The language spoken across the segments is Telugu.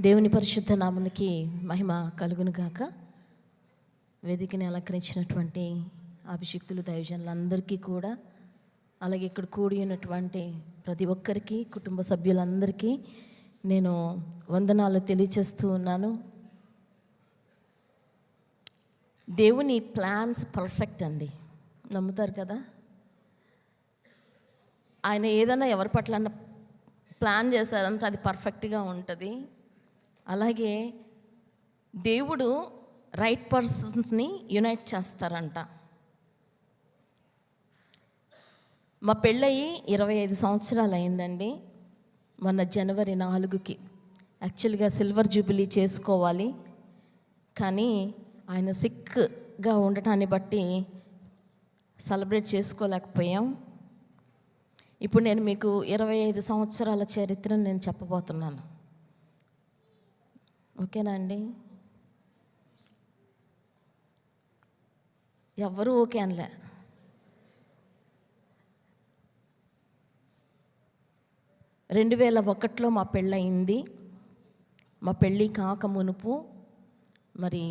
దేవుని పరిశుద్ధ నామునికి మహిమ కలుగును గాక వేదికని అలంకరించినటువంటి అభిషిక్తులు దైవజనులందరికీ కూడా అలాగే ఇక్కడ కూడి ఉన్నటువంటి ప్రతి ఒక్కరికి కుటుంబ సభ్యులందరికీ నేను వందనాలు తెలియచేస్తూ ఉన్నాను. దేవుని ప్లాన్స్ పర్ఫెక్ట్ అండి. నమ్ముతారు కదా? ఆయన ఏదైనా ఎవరి పట్ల ప్లాన్ చేశారంటే అది పర్ఫెక్ట్గా ఉంటుంది. అలాగే దేవుడు రైట్ పర్సన్స్ని యునైట్ చేస్తారంట. మా పెళ్ళయి ఇరవై ఐదు సంవత్సరాలు అయిందండి మొన్న జనవరి నాలుగుకి. యాక్చువల్గా సిల్వర్ జూబిలీ చేసుకోవాలి కానీ ఆయన సిక్గా ఉండటాన్ని బట్టి సెలబ్రేట్ చేసుకోలేకపోయాం. ఇప్పుడు నేను మీకు ఇరవై ఐదు సంవత్సరాల చరిత్రను నేను చెప్పబోతున్నాను. ఓకేనా అండి? ఎవ్వరూ ఓకే అనలే. రెండు వేల ఒకటిలో మా పెళ్ళయింది. మా పెళ్ళి కాక మునుపు మరి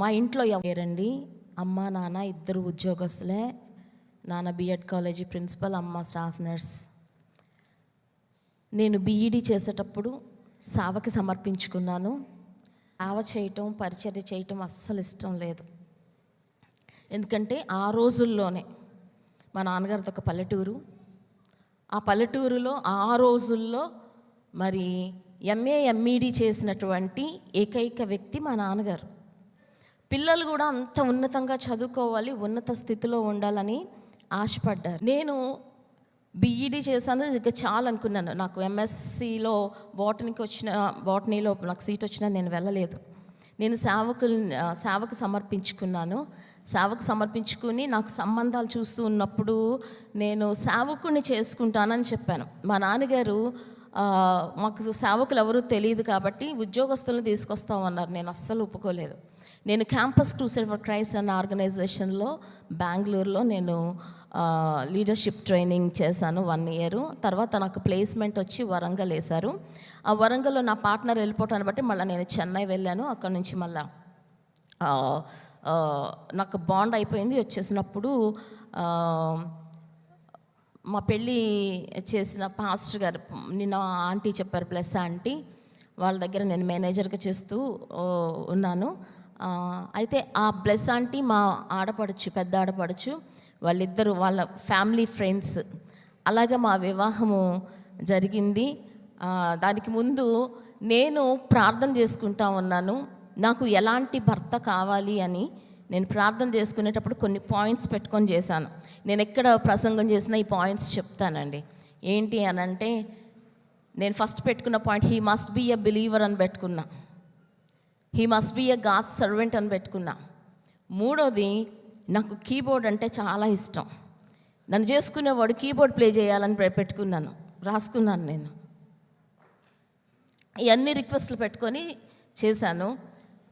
మా ఇంట్లో ఎవరండి అమ్మ నాన్న ఇద్దరు ఉద్యోగస్తులే. నాన్న బిఎడ్ కాలేజీ ప్రిన్సిపల్ అమ్మ స్టాఫ్ నర్స్. నేను బీఈడీ చేసేటప్పుడు సావకి సమర్పించుకున్నాను. సావ చేయటం పరిచర్య చేయటం అస్సలు ఇష్టం లేదు. ఎందుకంటే ఆ రోజుల్లోనే మా నాన్నగారిది ఒక పల్లెటూరు. ఆ పల్లెటూరులో ఆ రోజుల్లో మరి ఎంఏ ఎంఈడి చేసినటువంటి ఏకైక వ్యక్తి మా నాన్నగారు. పిల్లలు కూడా అంత ఉన్నతంగా చదువుకోవాలి ఉన్నత స్థితిలో ఉండాలని ఆశపడ్డారు. నేను బీఈడీ చేశాను. ఇక చాలా అనుకున్నాను నాకు ఎంఎస్సిలో బాటనీకి వచ్చిన బాటనీలో నాకు సీట్ వచ్చినా నేను వెళ్ళలేదు. నేను సేవకు సేవకు సమర్పించుకున్నాను. సేవకు సమర్పించుకుని నాకు సంబంధాలు చూస్తూ ఉన్నప్పుడు నేను సేవకుని చేసుకుంటానని చెప్పాను. మా నాన్నగారు మాకు సేవకులు ఎవరూ తెలియదు కాబట్టి ఉద్యోగస్తులను తీసుకొస్తామన్నారు. నేను అస్సలు ఒప్పుకోలేదు. నేను క్యాంపస్ క్రూసెడ్ ఫర్ క్రైస్ట్ అన్న ఆర్గనైజేషన్లో బెంగళూరులో నేను లీడర్షిప్ ట్రైనింగ్ చేశాను వన్ ఇయర్ తర్వాత నాకు ప్లేస్మెంట్ వచ్చి వరంగల్ వేశారు. ఆ వరంగల్లో నా పార్ట్నర్ వెళ్ళిపోవటాన్ని బట్టి మళ్ళీ నేను చెన్నై వెళ్ళాను. అక్కడ నుంచి మళ్ళీ నాకు బాండ్ అయిపోయింది. వచ్చేసినప్పుడు మా పెళ్ళి చేసిన పాస్టర్ గారు నిన్న ఆంటీ చెప్పారు ప్లస్ ఆంటీ వాళ్ళ దగ్గర నేను మేనేజర్గా చేస్తూ ఉన్నాను. అయితే ఆ బ్లెస్ ఆంటీ మా ఆడపడచ్చు పెద్ద ఆడపడచ్చు వాళ్ళిద్దరు వాళ్ళ ఫ్యామిలీ ఫ్రెండ్స్ అలాగే మా వివాహము జరిగింది. దానికి ముందు నేను ప్రార్థన చేసుకుంటా ఉన్నాను. నాకు ఎలాంటి భర్త కావాలి అని నేను ప్రార్థన చేసుకునేటప్పుడు కొన్ని పాయింట్స్ పెట్టుకొని చేశాను. నేను ఎక్కడ ప్రసంగం చేసినా ఈ పాయింట్స్ చెప్తానండి. ఏంటి అని అంటే నేను ఫస్ట్ పెట్టుకున్న point he must be a believer అని పెట్టుకున్నా. He must be a god servant అని పెట్టుకున్నా. మూడోది నాకు కీబోర్డ్ అంటే చాలా ఇష్టం. నన్ను చేసుకునేవాడు కీబోర్డ్ ప్లే చేయాలని పెట్టుకున్నాను. రాసుకున్నాను నేను. ఇవన్నీ రిక్వెస్ట్లు పెట్టుకొని చేశాను.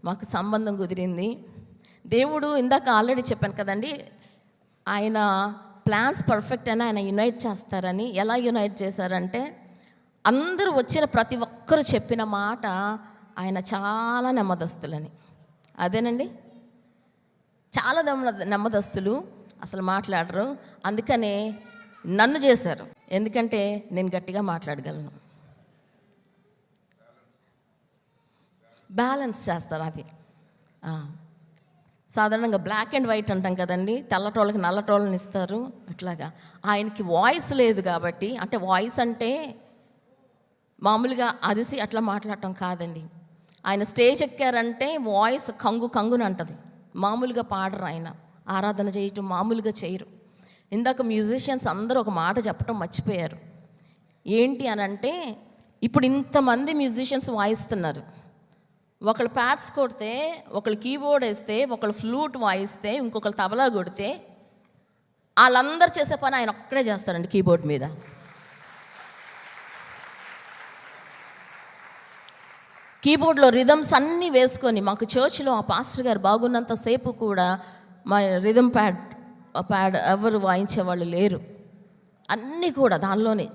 మాకు సంబంధం కుదిరింది. దేవుడు ఇందాక ఆల్రెడీ చెప్పాను కదండి ఆయన ప్లాన్స్ పర్ఫెక్ట్ అని ఆయన యునైట్ చేస్తారని. ఎలా యునైట్ చేశారంటే అందరూ వచ్చిన ప్రతి ఒక్కరు చెప్పిన మాట ఆయన చాలా నెమ్మదస్తులని. అదేనండి? చాలా నెమ్మ నెమ్మదస్తులు అసలు మాట్లాడరు. అందుకనే నన్ను చేశారు. ఎందుకంటే నేను గట్టిగా మాట్లాడగలను. బ్యాలెన్స్ చేస్తారు అది. సాధారణంగా బ్లాక్ అండ్ వైట్ అంటాం కదండి. తెల్లటోళ్ళకి నల్లటోళ్ళని ఇస్తారు. అట్లాగా. ఆయనకి వాయిస్ లేదు కాబట్టి అంటే వాయిస్ అంటే మామూలుగా అరిసి అట్లా మాట్లాడటం కాదండి. ఆయన స్టేజ్ ఎక్కారంటే వాయిస్ కంగు కంగుని అంటది. మామూలుగా పాడరు ఆయన. ఆరాధన చేయటం మామూలుగా చేయరు. ఇందాక మ్యూజిషియన్స్ అందరూ ఒక మాట చెప్పడం మర్చిపోయారు. ఏంటి అని అంటే ఇప్పుడు ఇంతమంది మ్యూజిషియన్స్ వాయిస్తున్నారు. ఒకళ్ళు ప్యాడ్స్ కొడితే ఒకళ్ళు కీబోర్డ్ వేస్తే ఒకళ్ళు ఫ్లూట్ వాయిస్తే ఇంకొకళ్ళు తబలా కొడితే వాళ్ళందరూ చేసే పని ఆయన ఒక్కడే చేస్తారండి కీబోర్డ్ మీద. కీబోర్డ్లో రిథమ్స్ అన్నీ వేసుకొని మాకు చర్చ్లో ఆ పాస్టర్ గారు బాగున్నంతసేపు కూడా మా రిథమ్ ప్యాడ్ ప్యాడ్ ఎవరు వాయించేవాళ్ళు లేరు. అన్నీ కూడా దానిలోనే.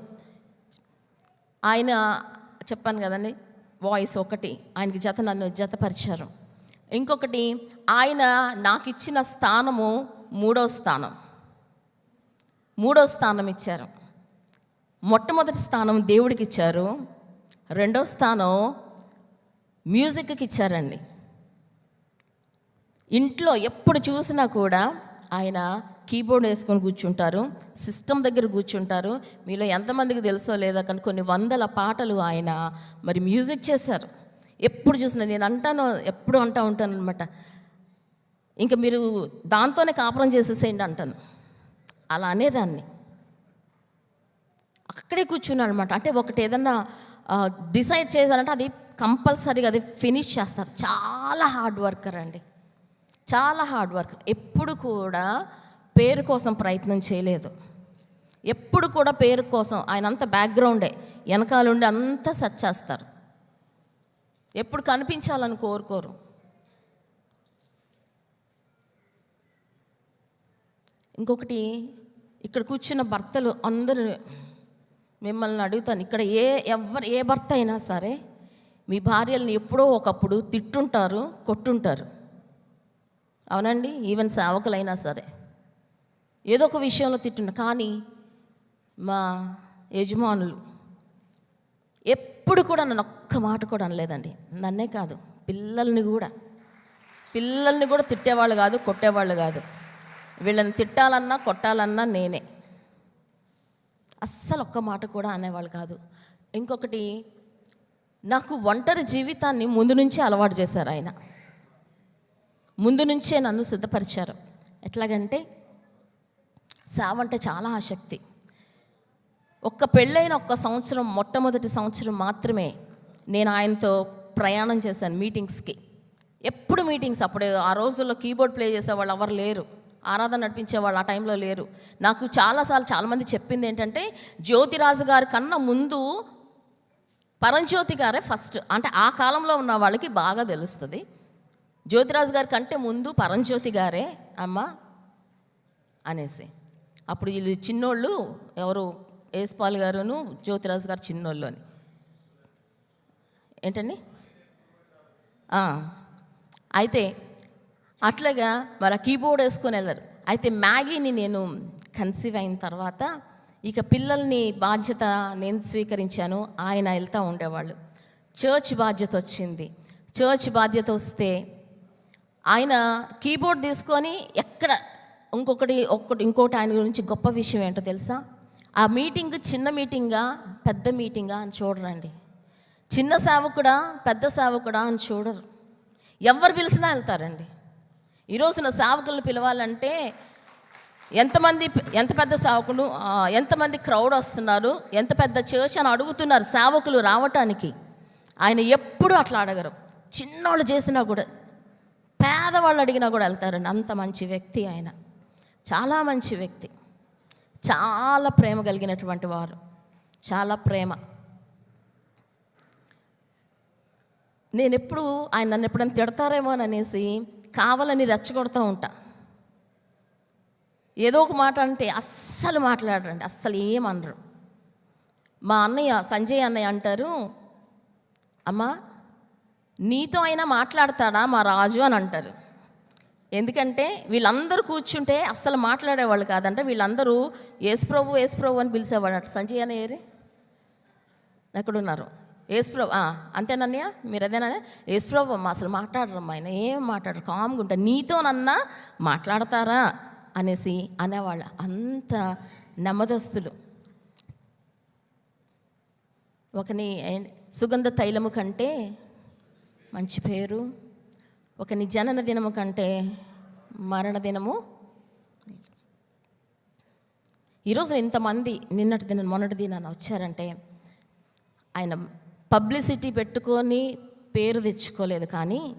ఆయన చెప్పాను కదండి వాయిస్ ఒకటి ఆయనకి జత నన్ను జతపరిచారు. ఇంకొకటి ఆయన నాకు ఇచ్చిన స్థానము మూడో స్థానం. మూడో స్థానం ఇచ్చారు. మొట్టమొదటి స్థానం దేవుడికి ఇచ్చారు. రెండో స్థానం మ్యూజిక్కి ఇచ్చారండి. ఇంట్లో ఎప్పుడు చూసినా కూడా ఆయన కీబోర్డ్ వేసుకొని కూర్చుంటారు సిస్టమ్ దగ్గర కూర్చుంటారు. మీలో ఎంతమందికి తెలుసో లేదో కానీ కొన్ని వందల పాటలు ఆయన మరి మ్యూజిక్ చేశారు. ఎప్పుడు చూసినా నేను అంటాను ఎప్పుడు అంటూ ఉంటాను అనమాట ఇంకా మీరు దాంతోనే కాపురం చేసేసేయండి అంటాను. అలా అనేదాన్ని. అక్కడే కూర్చున్నాను అనమాట అంటే ఒకటి ఏదన్నా డిసైడ్ చేశారంటే అది కంపల్సరీగా అది ఫినిష్ చేస్తారు. చాలా హార్డ్ వర్కర్ అండి. చాలా హార్డ్ వర్క్ ఎప్పుడు కూడా పేరు కోసం ప్రయత్నం చేయలేదు. ఎప్పుడు కూడా పేరు కోసం ఆయన అంత బ్యాక్గ్రౌండే. వెనకాలండి అంతా సెట్ చేస్తారు. ఎప్పుడు కనిపించాలని కోరుకోరు. ఇంకొకటి ఇక్కడ కూర్చున్న భర్తలు అందరూ మిమ్మల్ని అడుగుతాను. ఇక్కడ ఏ ఎవరు ఏ భర్త అయినా సరే మీ భార్యల్ని ఎప్పుడో ఒకప్పుడు తిట్టుంటారు కొట్టుంటారు. అవునండి? ఈవెన్ సేవకులైనా సరే. ఏదో ఒక విషయంలో తిట్టుంటారు. కానీ మా యజమానులు ఎప్పుడు కూడా నన్ను ఒక్క మాట కూడా అనలేదండి. నన్నే కాదు పిల్లల్ని కూడా. పిల్లల్ని కూడా తిట్టేవాళ్ళు కాదు కొట్టేవాళ్ళు కాదు. వీళ్ళని తిట్టాలన్నా కొట్టాలన్నా నేనే. అస్సలు ఒక్క మాట కూడా అనేవాళ్ళు కాదు. ఇంకొకటి నాకు ఒంటరి జీవితాన్ని ముందు నుంచే అలవాటు చేశారు ఆయన. ముందు నుంచే నన్ను సిద్ధపరిచారు. ఎట్లాగంటే సేవ అంటే చాలా ఆసక్తి. ఒక్క పెళ్ళైన ఒక్క సంవత్సరం మొట్టమొదటి సంవత్సరం మాత్రమే నేను ఆయనతో ప్రయాణం చేశాను మీటింగ్స్కి. ఎప్పుడు మీటింగ్స్? అప్పుడు ఆ రోజుల్లో కీబోర్డ్ ప్లే చేసే వాళ్ళు ఎవరు లేరు. ఆరాధన నడిపించే వాళ్ళు ఆ టైంలో లేరు. నాకు చాలాసార్లు చాలామంది చెప్పింది ఏంటంటే జ్యోతిరాజు గారి కన్నా ముందు పరంజ్యోతి గారే ఫస్ట్. అంటే ఆ కాలంలో ఉన్న వాళ్ళకి బాగా తెలుస్తుంది. జ్యోతిరాజు గారి కంటే ముందు పరంజ్యోతి గారే అమ్మ అనేసి. అప్పుడు వీళ్ళు చిన్నోళ్ళు ఎవరు? యేసుపాల్ గారును జ్యోతిరాజు గారు చిన్నోళ్ళు అని. ఏంటండి? అయితే అట్లాగా మరి ఆ కీబోర్డ్ వేసుకొని వెళ్ళారు. అయితే మ్యాగీని నేను కన్సీవ్ అయిన తర్వాత ఇక పిల్లల్ని బాధ్యత నేను స్వీకరించాను ఆయన వెళ్తూ ఉండేవాళ్ళు. చర్చ్ బాధ్యత వచ్చింది. చర్చ్ బాధ్యత వస్తే ఆయన కీబోర్డ్ తీసుకొని ఎక్కడ ఇంకొకటి ఒక్కటి ఇంకోటి ఆయన గురించి గొప్ప విషయం ఏంటో తెలుసా? ఆ మీటింగ్ చిన్న మీటింగా పెద్ద మీటింగా అని చూడరండి. చిన్న సేవకుడా పెద్ద సేవకుడా అని చూడరు. ఎవరు పిలిచినా వెళ్తారండి. ఈరోజున సేవకులను పిలవాలంటే ఎంతమంది ఎంత పెద్ద సేవకులు ఎంతమంది క్రౌడ్ వస్తున్నారు ఎంత పెద్ద చర్చ్ అని అడుగుతున్నారు సేవకులు రావటానికి. ఆయన ఎప్పుడు అట్లా అడగరు. చిన్నోళ్ళు చేసినా కూడా పేదవాళ్ళు అడిగినా కూడా వెళ్తారండి. అంత మంచి వ్యక్తి ఆయన. చాలా మంచి వ్యక్తి. చాలా ప్రేమ కలిగినటువంటి వారు. చాలా ప్రేమ. నేను ఎప్పుడు ఆయన నన్ను ఎప్పుడైనా తిడతారేమో అని అనేసి కావాలని రెచ్చగొడుతూ ఉంటాను ఏదో ఒక మాట అంటే అస్సలు మాట్లాడరండి అస్సలు ఏమనరు మా అన్నయ్య సంజయ్ అన్నయ్య అంటారు అమ్మా నీతో అయినా మాట్లాడతాడా మా రాజు అని అంటారు. ఎందుకంటే వీళ్ళందరూ కూర్చుంటే అస్సలు మాట్లాడేవాళ్ళు కాదంటే వీళ్ళందరూ యేసుప్రభు యేసుప్రభు అని పిలిచేవాళ్ళు అంట. సంజయ్ అన్న ఏరి ఎక్కడున్నారు? యేసుప్రభు అంతేనన్నయ్య? మీరు అదేనా యేసుప్రభు అమ్మ అసలు మాట్లాడరమ్మా ఆయన ఏం మాట్లాడరు కామ్గా ఉంటారు. నీతోనన్నా మాట్లాడతారా? అనేసి అనేవాళ్ళు. అంత నెమ్మదస్తులు ఒకని సుగంధ తైలము కంటే మంచి పేరు. ఒకని జనన దినము కంటే మరణ దినము. ఈరోజు ఇంతమంది నిన్నటి దిన మొన్నటి దినాన్ని వచ్చారంటే ఆయన పబ్లిసిటీ పెట్టుకొని పేరు తెచ్చుకోలేదు కానీ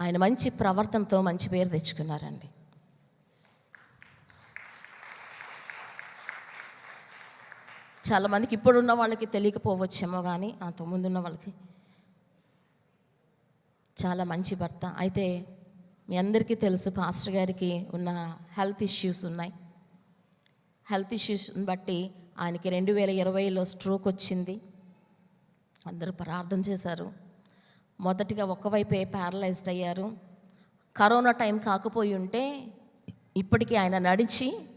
ఆయన మంచి ప్రవర్తనతో మంచి పేరు తెచ్చుకున్నారండి. చాలామందికి ఇప్పుడున్న వాళ్ళకి తెలియకపోవచ్చేమో కానీ అంతకుముందు ముందున్న వాళ్ళకి చాలా మంచి భర్త. అయితే మీ అందరికీ తెలుసు పాస్టర్ గారికి ఉన్న హెల్త్ ఇష్యూస్ ఉన్నాయి. హెల్త్ ఇష్యూస్ని బట్టి ఆయనకి రెండు వేల ఇరవైలో స్ట్రోక్ వచ్చింది. అందరూ ప్రార్థన చేశారు. మొదటిగా ఒకవైపే ప్యారలైజ్డ్ అయ్యారు. కరోనా టైం కాకపోయి ఉంటే ఇప్పటికీ ఆయన నడిచి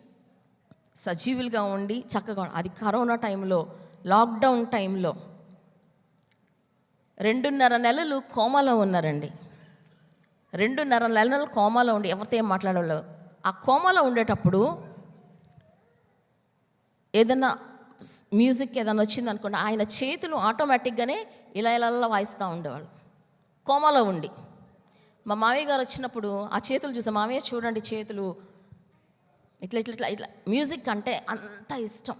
సజీవులుగా ఉండి చక్కగా అది కరోనా టైంలో లాక్డౌన్ టైంలో. రెండున్నర నెలలు కోమాలో ఉన్నారండి. రెండున్నర నెలలు కోమాలో ఉండి ఎవరితో ఏం మాట్లాడలేదు ఆ కోమాలో ఉండేటప్పుడు ఏదైనా మ్యూజిక్ ఏదైనా వచ్చింది అనుకోండి ఆయన చేతులు ఆటోమేటిక్గానే ఇలా ఇలా వాయిస్తూ ఉండేవాళ్ళు. కోమాలో ఉండి. మా మామయ్య గారు వచ్చినప్పుడు ఆ చేతులు చూసా మామయ్య చూడండి చేతులు ఇట్లా ఇట్లా ఇట్లా ఇట్లా. మ్యూజిక్ అంటే అంత ఇష్టం.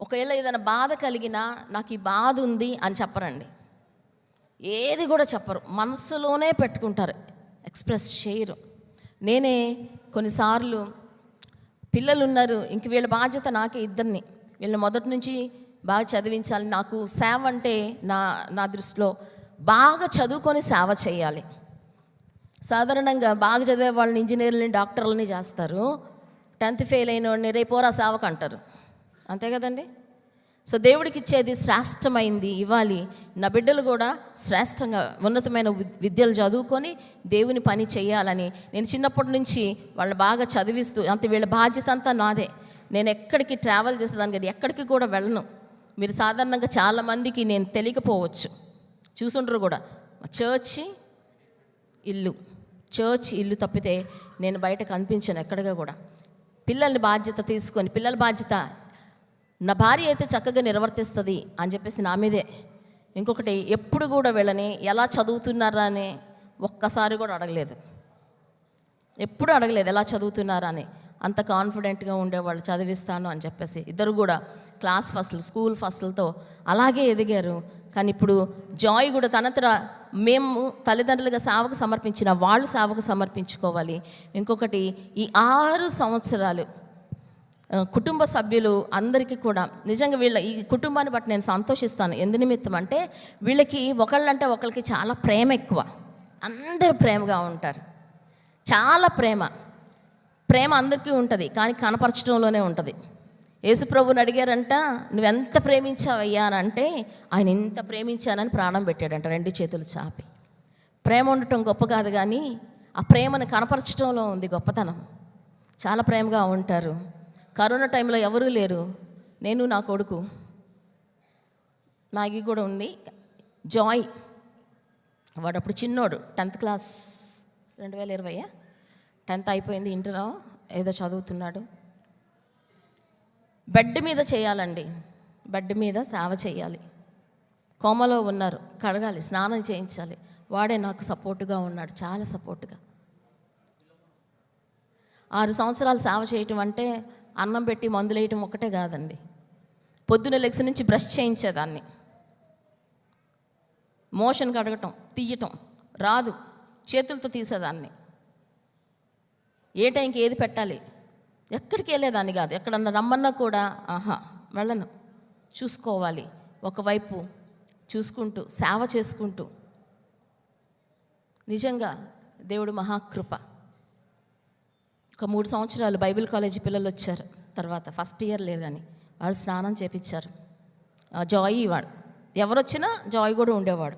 ఒకవేళ ఏదైనా బాధ కలిగినా నాకు ఈ బాధ ఉంది అని చెప్పరండి. ఏది కూడా చెప్పరు. మనసులోనే పెట్టుకుంటారు. ఎక్స్ప్రెస్ చేయరు. నేనే కొన్నిసార్లు పిల్లలు ఉన్నారు ఇంక వీళ్ళ బాధ్యత నాకే ఇద్దరిని. వీళ్ళని మొదటి నుంచి బాగా చదివించాలి. నాకు సేవ అంటే నా నా దృష్టిలో బాగా చదువుకొని సేవ చేయాలి. సాధారణంగా బాగా చదివే వాళ్ళని ఇంజనీర్లని డాక్టర్లని చేస్తారు. టెన్త్ ఫెయిల్ అయిన వాడిని రేపోరా సేవకు అంటారు. అంతే కదండి? సో దేవుడికి ఇచ్చేది శ్రేష్టమైంది ఇవ్వాలి. నా బిడ్డలు కూడా శ్రేష్టంగా ఉన్నతమైన వి- విద్యలు చదువుకొని దేవుని పని చేయాలని. నేను చిన్నప్పటి నుంచి వాళ్ళని బాగా చదివిస్తూ అంత వీళ్ళ బాధ్యత అంతా నాదే. నేను ఎక్కడికి ట్రావెల్ చేసేదాని కదా ఎక్కడికి కూడా వెళ్ళను. మీరు సాధారణంగా చాలామందికి నేను తెలియకపోవచ్చు. చూసుండ్రు కూడా. చర్చి ఇల్లు. చర్చ్ ఇల్లు తప్పితే నేను బయట కనిపించాను ఎక్కడిగా కూడా. పిల్లల్ని బాధ్యత తీసుకొని పిల్లల బాధ్యత నా భార్య అయితే చక్కగా నిర్వర్తిస్తుంది అని చెప్పేసి నా మీదే. ఇంకొకటి ఎప్పుడు కూడా వీళ్ళని ఎలా చదువుతున్నారా అని ఒక్కసారి కూడా అడగలేదు. ఎప్పుడు అడగలేదు ఎలా చదువుతున్నారా అని. అంత కాన్ఫిడెంట్గా ఉండేవాళ్ళు చదివిస్తాను అని చెప్పేసి. ఇద్దరు కూడా క్లాస్ ఫస్ట్లు స్కూల్ ఫస్ట్లతో అలాగే ఎదిగారు. కానీ ఇప్పుడు జాయ్ కూడా తనంతట మేము తల్లిదండ్రులుగా సేవకు సమర్పించిన వాళ్ళు సేవకు సమర్పించుకోవాలి. ఇంకొకటి ఈ ఆరు సంవత్సరాలు కుటుంబ సభ్యులు అందరికీ కూడా నిజంగా వీళ్ళ ఈ కుటుంబాన్ని బట్టి నేను సంతోషిస్తాను. ఎందు నిమిత్తం అంటే వీళ్ళకి ఒకళ్ళంటే ఒకళ్ళకి చాలా ప్రేమ ఎక్కువ. అందరూ ప్రేమగా ఉంటారు. చాలా ప్రేమ. ప్రేమ అందరికీ ఉంటుంది కానీ కనపరచడంలోనే ఉంటుంది. యేసుప్రభుని అడిగారంట నువ్వెంత ప్రేమించావయ్యా? అని అంటే ఆయన ఇంత ప్రేమించానని ప్రాణం పెట్టాడంట రెండు చేతులు చాపి. ప్రేమ ఉండటం గొప్ప కాదు కానీ ఆ ప్రేమను కనపరచడంలో ఉంది గొప్పతనం. చాలా ప్రేమగా ఉంటారు. కరోనా టైంలో ఎవరూ లేరు. నేను నా కొడుకు. మ్యాగీ కూడా ఉంది. జాయ్. వాడు అప్పుడు చిన్నోడు టెన్త్ క్లాస్ రెండు వేల ఇరవై టెన్త్ అయిపోయింది ఇంటర్ ఏదో చదువుతున్నాడు. బెడ్ మీద చేయాలండి. బెడ్ మీద సేవ చేయాలి. కోమలో ఉన్నారు కడగాలి స్నానం చేయించాలి. వాడే నాకు సపోర్టుగా ఉన్నాడు చాలా సపోర్టుగా. ఆరు సంవత్సరాలు సేవ చేయటం అంటే అన్నం పెట్టి మందులు వేయటం ఒకటే కాదండి. పొద్దున లెగ్స్ నుంచి బ్రష్ చేయించేదాన్ని. మోషన్ కడగటం తీయటం రాదు చేతులతో తీసేదాన్ని. ఏ టైంకి ఏది పెట్టాలి? ఎక్కడికి వెళ్ళేదాన్ని కాదు. ఎక్కడన్నా రమ్మన్నా కూడా ఆహా వెళ్ళను. చూసుకోవాలి. ఒకవైపు చూసుకుంటూ సేవ చేసుకుంటూ. నిజంగా దేవుడు మహాకృప. ఒక మూడు సంవత్సరాలు బైబిల్ కాలేజీ పిల్లలు వచ్చారు. తర్వాత ఫస్ట్ ఇయర్ లేదు కానీ వాళ్ళు స్నానం చేపించారు. ఆ జాయ్ వాడు. ఎవరు వచ్చినా జాయ్ కూడా ఉండేవాడు.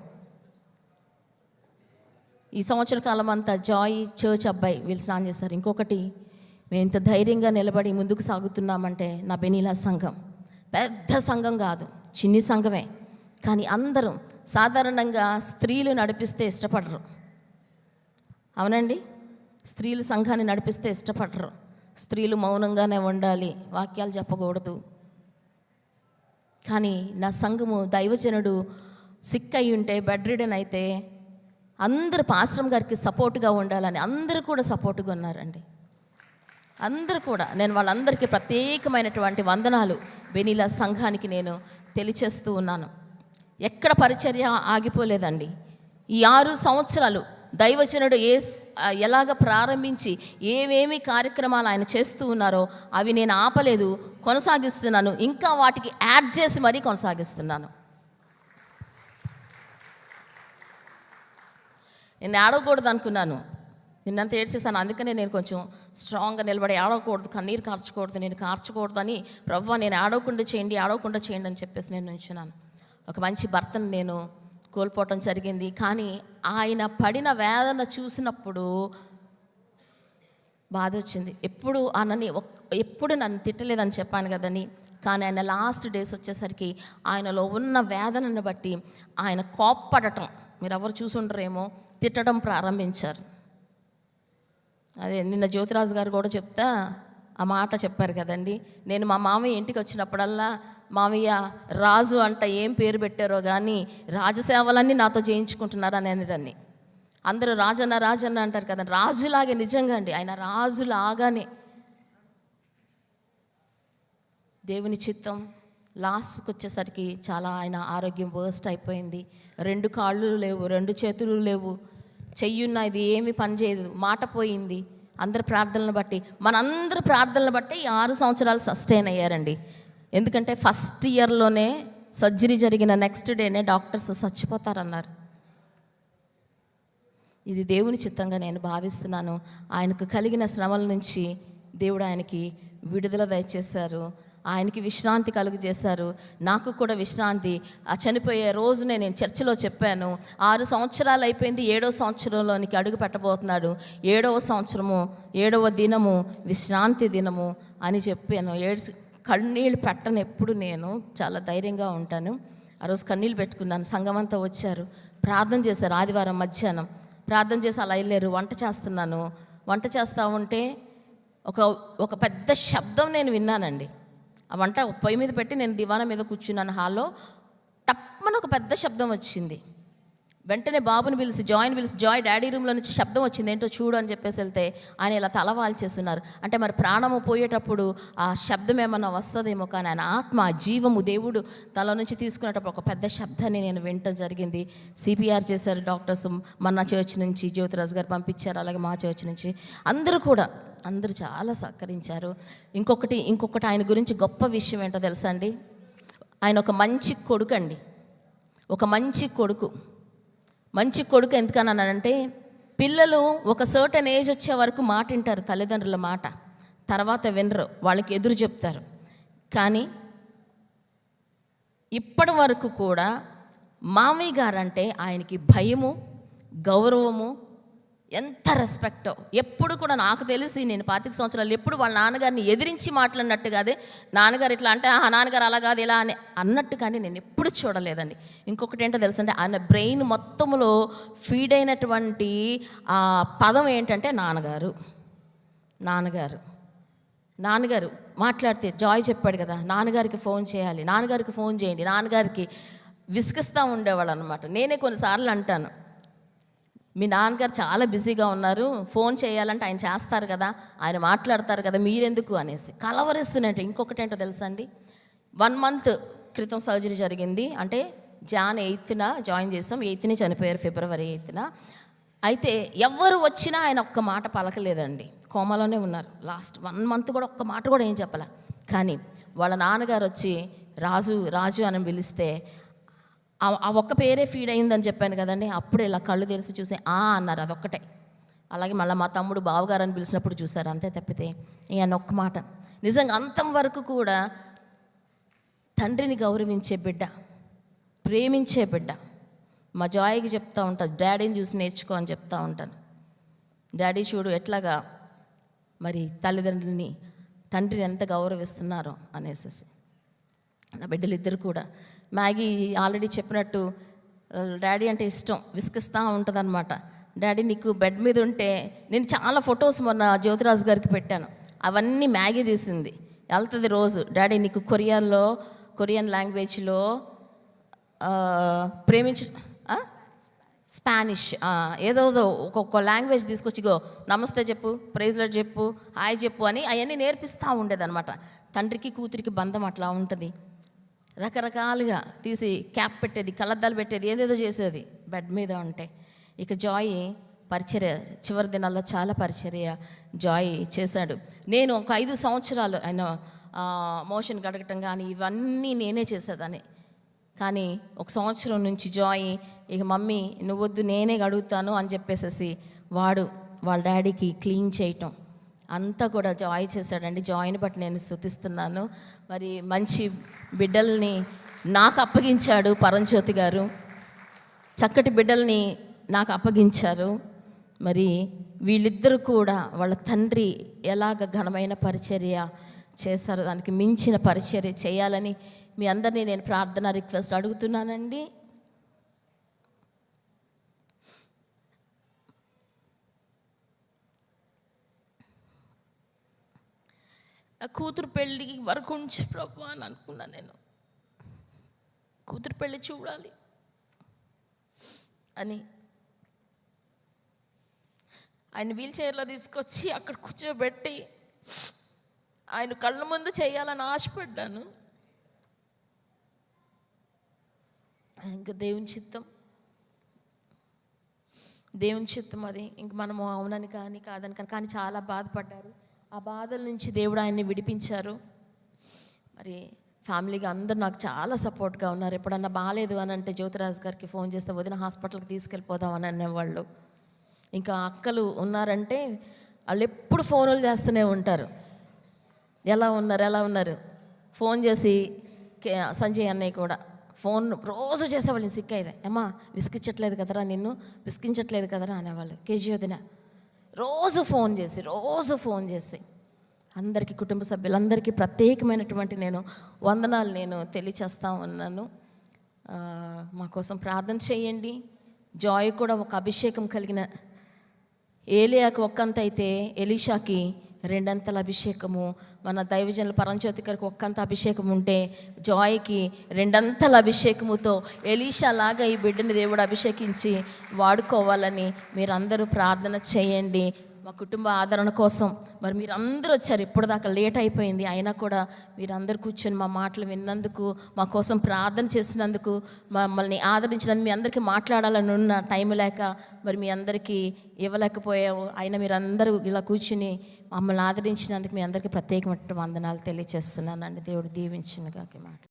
ఈ సంవత్సర కాలం అంతా జాయ్ చర్చ్ అబ్బాయి వీళ్ళు స్నానం చేస్తారు ఇంకొకటి మేము ఇంత ధైర్యంగా నిలబడి ముందుకు సాగుతున్నామంటే నా బెనీలా సంఘం పెద్ద సంఘం కాదు చిన్ని సంఘమే. కానీ అందరం సాధారణంగా స్త్రీలు నడిపిస్తే ఇష్టపడరు. అవునండి? స్త్రీలు సంఘాన్ని నడిపిస్తే ఇష్టపడరు. స్త్రీలు మౌనంగానే ఉండాలి వాక్యాలు చెప్పకూడదు. కానీ నా సంఘము దైవజనుడు సిక్ అయి ఉంటే బెడ్ రిడన్ అయితే అందరు పాశ్రం గారికి సపోర్ట్గా ఉండాలని అందరూ కూడా సపోర్ట్గా ఉన్నారండి. అందరూ కూడా నేను వాళ్ళందరికీ ప్రత్యేకమైనటువంటి వందనాలు. బెనీల సంఘానికి నేను తెలియచేస్తూ ఉన్నాను. ఎక్కడ పరిచర్య ఆగిపోలేదండి. ఈ ఆరు సంవత్సరాలు దైవజనుడు ఏ ఎలాగ ప్రారంభించి ఏమేమి కార్యక్రమాలు ఆయన చేస్తూ ఉన్నారో అవి నేను ఆపలేదు కొనసాగిస్తున్నాను. ఇంకా వాటికి యాడ్ చేసి మరీ కొనసాగిస్తున్నాను. నేను ఆడకూడదు అనుకున్నాను నిన్నంత ఏడ్చేస్తాను అందుకనే నేను కొంచెం స్ట్రాంగ్గా నిలబడి ఆడకూడదు కన్నీరు కార్చకూడదు నేను కార్చకూడదు అని ప్రవ్వ నేను ఆడవకుండా చేయండి ఆడవకుండా చేయండి అని చెప్పేసి నేను ఉంచున్నాను ఒక మంచి భర్తను నేను కోల్పోవటం జరిగింది. కానీ ఆయన పడిన వేదన చూసినప్పుడు బాధ వచ్చింది. ఎప్పుడు అనని ఎప్పుడు నన్ను తిట్టలేదని చెప్పాను కదని కానీ ఆయన లాస్ట్ డేస్ వచ్చేసరికి ఆయనలో ఉన్న వేదనను బట్టి ఆయన కోప్పడటం మీరు ఎవరు చూసుండరేమో తిట్టడం ప్రారంభించారు. అదే నిన్న జ్యోతిరాజు గారు కూడా చెప్తా ఆ మాట చెప్పారు కదండి. నేను మా మామయ్య ఇంటికి వచ్చినప్పుడల్లా మామయ్య రాజు అంట ఏం పేరు పెట్టారో కానీ రాజసేవలన్నీ నాతో చేయించుకుంటున్నారు అనేదాన్ని. అందరూ రాజన్న రాజన్న అంటారు కదా రాజులాగే నిజంగా అండి. ఆయన రాజులాగానే. దేవుని చిత్తం లాస్ట్కి వచ్చేసరికి చాలా ఆయన ఆరోగ్యం వర్స్ట్ అయిపోయింది. రెండు కాళ్ళు లేవు రెండు చేతులు లేవు. చెయ్యున్న ఇది ఏమి పని చేయదు. మాట పోయింది. అందరి ప్రార్థనలను బట్టి మనందరి ప్రార్థనలను బట్టి ఆరు సంవత్సరాలు సస్టైన్ అయ్యారండి. ఎందుకంటే ఫస్ట్ ఇయర్లోనే సర్జరీ జరిగిన నెక్స్ట్ డేనే డాక్టర్స్ చచ్చిపోతారన్నారు. ఇది దేవుని చిత్తంగా నేను భావిస్తున్నాను. ఆయనకు కలిగిన శ్రమల నుంచి దేవుడు ఆయనకి విడుదల దయచేశారు. ఆయనకి విశ్రాంతి కలుగు చేశారు నాకు కూడా విశ్రాంతి. ఆ చనిపోయే రోజునే నేను చర్చిలో చెప్పాను. ఆరు సంవత్సరాలు అయిపోయింది ఏడో సంవత్సరంలోనికి అడుగు పెట్టబోతున్నాడు. ఏడవ సంవత్సరము ఏడవ దినము విశ్రాంతి దినము అని చెప్పాను. ఏడు కన్నీళ్ళు పెట్టను ఎప్పుడు నేను. చాలా ధైర్యంగా ఉంటాను. ఆ రోజు కన్నీళ్ళు పెట్టుకున్నాను. సంఘమంతా వచ్చారు. ప్రార్థన చేశారు ఆదివారం మధ్యాహ్నం. ప్రార్థన చేసి అలా వెళ్ళారు. వంట చేస్తున్నాను. వంట చేస్తూ ఉంటే ఒక ఒక పెద్ద శబ్దం నేను విన్నానండి. ఆ వంట పొయ్యి మీద పెట్టి నేను దివానా మీద కూర్చున్నాను హాల్లో. టప్మని ఒక పెద్ద శబ్దం వచ్చింది. వెంటనే బాబుని పిలిచి జాయిన్ పిలిచి జాయ్ డాడీ రూమ్లో నుంచి శబ్దం వచ్చింది. ఏంటో చూడు అని చెప్పేసి వెళ్తే ఆయన ఇలా తల వాల్చేస్తున్నారు. అంటే మరి ప్రాణము పోయేటప్పుడు ఆ శబ్దం ఏమన్నా వస్తుందేమో కానీ ఆయన ఆత్మ జీవము దేవుడు తల నుంచి తీసుకునేటప్పుడు ఒక పెద్ద శబ్దాన్ని నేను వినటం జరిగింది. సిపిఆర్ చేశారు డాక్టర్స్ మన చర్చ్ నుంచి జ్యోతిరాజు గారు పంపించారు అలాగే మా చర్చ్ నుంచి. అందరూ కూడా అందరూ చాలా సహకరించారు. ఇంకొకటి ఇంకొకటి ఆయన గురించి గొప్ప విషయం ఏంటో తెలుసా అండి? ఆయన ఒక మంచి కొడుకు అండి. ఒక మంచి కొడుకు. మంచి కొడుకు ఎందుకన్నానంటే పిల్లలు ఒక సర్టన్ ఏజ్ వచ్చే వరకు మాట వింటారు తల్లిదండ్రుల మాట. తర్వాత వినరు వాళ్ళకి ఎదురు చెప్తారు. కానీ ఇప్పటి వరకు కూడా మామయ్య గారంటే ఆయనకి భయము గౌరవము ఎంత రెస్పెక్టో ఎప్పుడు కూడా నాకు తెలిసి నేను పాతిక సంవత్సరాలు ఎప్పుడు వాళ్ళ నాన్నగారిని ఎదిరించి మాట్లాడినట్టు కాదే నాన్నగారు ఇట్లా అంటే ఆ నాన్నగారు అలా కాదు ఇలా అని అన్నట్టు కానీ నేను ఎప్పుడు చూడలేదండి. ఇంకొకటి ఏంటో తెలుసంటే ఆయన బ్రెయిన్ మొత్తంలో ఫీడ్ అయినటువంటి ఆ పదం ఏంటంటే నాన్నగారు. నాన్నగారు. నాన్నగారు మాట్లాడితే జాయ్ చెప్పాడు కదా నాన్నగారికి ఫోన్ చేయాలి నాన్నగారికి ఫోన్ చేయండి నాన్నగారికి విసిగిస్తూ ఉండేవాళ్ళు అనమాట నేనే కొన్నిసార్లు అంటాను. మీ నాన్నగారు చాలా బిజీగా ఉన్నారు ఫోన్ చేయాలంటే ఆయన చేస్తారు కదా ఆయన మాట్లాడతారు కదా మీరెందుకు అనేసి కలవరిస్తున్నట్టు. ఇంకొకటి ఏంటో తెలుసా అండి? వన్ మంత్ క్రితం సర్జరీ జరిగింది. అంటే జాన్ ఎయిత్న జాయిన్ చేసాం ఎయిత్ని చనిపోయారు ఫిబ్రవరి ఎయిత్న. అయితే ఎవరు వచ్చినా ఆయన ఒక్క మాట పలకలేదండి. కోమలోనే ఉన్నారు. లాస్ట్ వన్ మంత్ కూడా ఒక్క మాట కూడా ఏం చెప్పలే. కానీ వాళ్ళ నాన్నగారు వచ్చి రాజు రాజు అని పిలిస్తే ఆ ఒక్క పేరే ఫీడ్ అయిందని చెప్పాను కదండి. అప్పుడు ఇలా కళ్ళు తెరిచి చూసి ఆ అన్నారు అదొక్కటే. అలాగే మళ్ళీ మా తమ్ముడు బావగారు అని పిలిచినప్పుడు చూశారు అంతే తప్పితే ఈయన ఒక్క మాట. నిజంగా అంతం వరకు కూడా తండ్రిని గౌరవించే బిడ్డ ప్రేమించే బిడ్డ. మా జాయికి చెప్తా ఉంటాను డాడీని చూసి నేర్చుకో అని చెప్తూ ఉంటాను. డాడీ చూడు ఎట్లాగా మరి తల్లిదండ్రులని తండ్రిని ఎంత గౌరవిస్తున్నారో అనేసి నా బిడ్డలు ఇద్దరు కూడా మ్యాగీ ఆల్రెడీ చెప్పినట్టు డాడీ అంటే ఇష్టం విసిగిస్తూ ఉంటుంది అనమాట డాడీ నీకు బెడ్ మీద ఉంటే నేను చాలా ఫొటోస్ మొన్న జ్యోతిరాజు గారికి పెట్టాను. అవన్నీ మ్యాగీ తీసింది. వెళ్తుంది రోజు. డాడీ నీకు కొరియాలో కొరియన్ లాంగ్వేజ్లో ప్రేమించ స్పానిష్ ఏదోదో ఏదో ఒక్కొక్క లాంగ్వేజ్ తీసుకొచ్చి గో నమస్తే చెప్పు ప్రైజ్లో చెప్పు హాయ్ చెప్పు అని అవన్నీ నేర్పిస్తూ ఉండేదన్నమాట. తండ్రికి కూతురికి బంధం అట్లా ఉంటుంది. రకరకాలుగా తీసి క్యాప్ పెట్టేది కళ్ళద్దాలు పెట్టేది ఏదేదో చేసేది. బెడ్ మీద ఉంటే. ఇక జాయ్ పరిచర్య చివరి దినాల్లో చాలా పరిచర్య జాయ్ చేశాడు. నేను ఒక ఐదు సంవత్సరాలు ఆయన మోషన్ గడగటం కానీ ఇవన్నీ నేనే చేసేదాన్ని. కానీ ఒక సంవత్సరం నుంచి జాయ్ ఇక మమ్మీ నువ్వొద్దు నేనే గడుగుతాను అని చెప్పేసేసి వాడు వాళ్ళ డాడీకి క్లీన్ చేయటం. అంతా కూడా జాయ్ చేశాడండి. జాయిన్ బట్టి నేను స్థుతిస్తున్నాను మరి మంచి బిడ్డల్ని నాకు అప్పగించాడు పరంజ్యోతి గారు. చక్కటి బిడ్డల్ని నాకు అప్పగించారు. మరి వీళ్ళిద్దరూ కూడా వాళ్ళ తండ్రి ఎలాగ ఘనమైన పరిచర్య చేశారో దానికి మించిన పరిచర్య చేయాలని మీ అందరినీ నేను ప్రార్థన రిక్వెస్ట్ అడుగుతున్నానండి. నా కూతురు పెళ్ళి వరకు ఉంచి ప్రభు అని అనుకున్నాను నేను. కూతురు పెళ్ళి చూడాలి అని. ఆయన వీల్ చైర్లో తీసుకొచ్చి అక్కడ కూర్చోబెట్టి ఆయన కళ్ళ ముందు చేయాలని ఆశపడ్డాను. ఇంకా దేవుని చిత్తం. దేవుని చిత్తం అది. ఇంక మనము అవునని కానీ కాదని కానీ కానీ చాలా బాధపడ్డారు. ఆ బాధల నుంచి దేవుడు ఆయన్ని విడిపించారు. మరి ఫ్యామిలీగా అందరు నాకు చాలా సపోర్ట్గా ఉన్నారు. ఎప్పుడన్నా బాగాలేదు అని అంటే జ్యోతిరాజ్ గారికి ఫోన్ చేస్తే వదిన హాస్పిటల్కి తీసుకెళ్ళిపోదాం అని అనేవాళ్ళు ఇంకా అక్కలు ఉన్నారంటే వాళ్ళు ఎప్పుడు ఫోనులు చేస్తూనే ఉంటారు. ఎలా ఉన్నారు ఎలా ఉన్నారు? ఫోన్ చేసి సంజయ్ అన్నయ్య కూడా ఫోన్ రోజు చేసేవాళ్ళు సిక్ అయితే అమ్మా విసిగించట్లేదు కదరా నిన్ను విసిగించట్లేదు కదరా అనేవాళ్ళు. కేజీ వదిన. రోజు ఫోన్ చేసి రోజు ఫోన్ చేసి అందరికీ కుటుంబ సభ్యులందరికీ ప్రత్యేకమైనటువంటి నేను వందనాలు నేను తెలియచేస్తా ఉన్నాను. మా కోసం ప్రార్థన చేయండి. జాయ్ కూడా ఒక అభిషేకం కలిగిన ఏలియాకి ఒక్కంత అయితే ఎలీషాకి రెండంతల అభిషేకము మన దైవజనుల పరంజ్యోతి గారికి ఒక్కంత అభిషేకం ఉంటే జాయ్కి రెండంతల అభిషేకముతో ఎలీషా లాగా ఈ బిడ్డని దేవుడు అభిషేకించి వాడుకోవాలని మీరందరూ ప్రార్థన చేయండి. మా కుటుంబ ఆదరణ కోసం. మరి మీరు అందరూ వచ్చారు. ఇప్పటిదాకా లేట్ అయిపోయింది. అయినా కూడా మీరందరూ కూర్చొని మా మాటలు విన్నందుకు మా కోసం ప్రార్థన చేసినందుకు మమ్మల్ని ఆదరించినందుకు మీ అందరికీ మాట్లాడాలని ఉన్న టైం లేక మరి మీ అందరికీ ఇవ్వలేకపోయావు. అయినా మీరందరూ ఇలా కూర్చుని మమ్మల్ని ఆదరించినందుకు మీ అందరికీ ప్రత్యేకమైన వందనాలు తెలియజేస్తున్నానండి. దేవుడు దీవించినగా మాట.